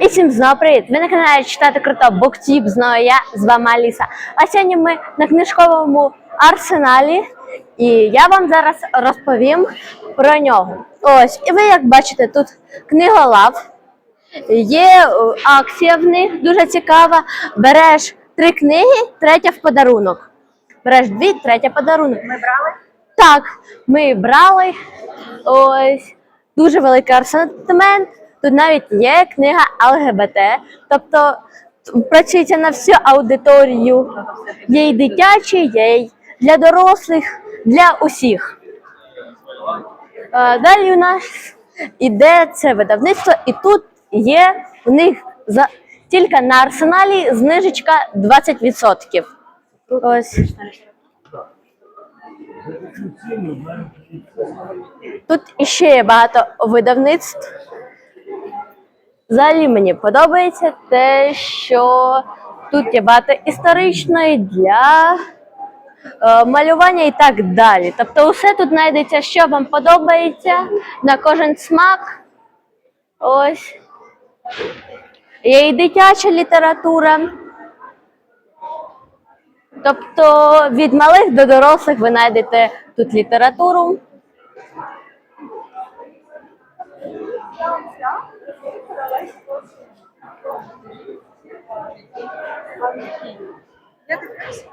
І всім знову привіт! Ви на каналі читати круто Буктіп, знову я з вами Аліса. А сьогодні ми на книжковому арсеналі, і я вам зараз розповім про нього. Ось, і ви як бачите, тут книголав. Є е, акція в них дуже цікава. Береш три книги, третя в подарунок. Береш дві, третя подарунок. Ми брали? Так, ми брали ось дуже великий асортимент. Тут навіть є книга ЛГБТ, тобто працюється на всю аудиторію. Є й дитячі, є для дорослих, для усіх. Е, Далі у нас іде це видавництво, і тут є у них за тільки на арсеналі знижечка 20%. Ось. Тут іще є багато видавництв. Взагалі мені подобається те, що тут є багато історичної для е, малювання і так далі. Тобто усе тут знайдеться, що вам подобається на кожен смак. Ось. Є і дитяча література. Тобто від малих до дорослих ви знайдете тут літературу. Я дивлюся.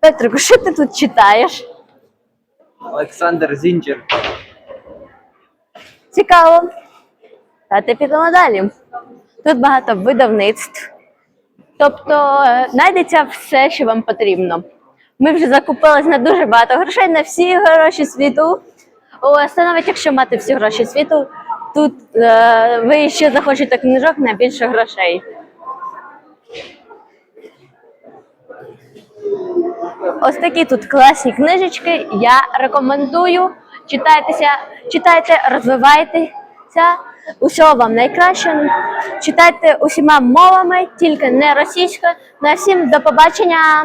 Петрику, що ти тут читаєш? Олександр Зінчер. Цікаво. Давайте підемо далі. Тут багато видавництв. Тобто е, знайдеться все, що вам потрібно. Ми вже закупились на дуже багато грошей, на всі гроші світу. Ось, навіть якщо мати всі гроші світу, тут е, ви ще захочете книжок на більше грошей. Ось такі тут класні книжечки. Я рекомендую. Читайтеся, читайте, розвивайтеся. Усього вам найкраще. Читайте усіма мовами, тільки не російською. На всім до побачення.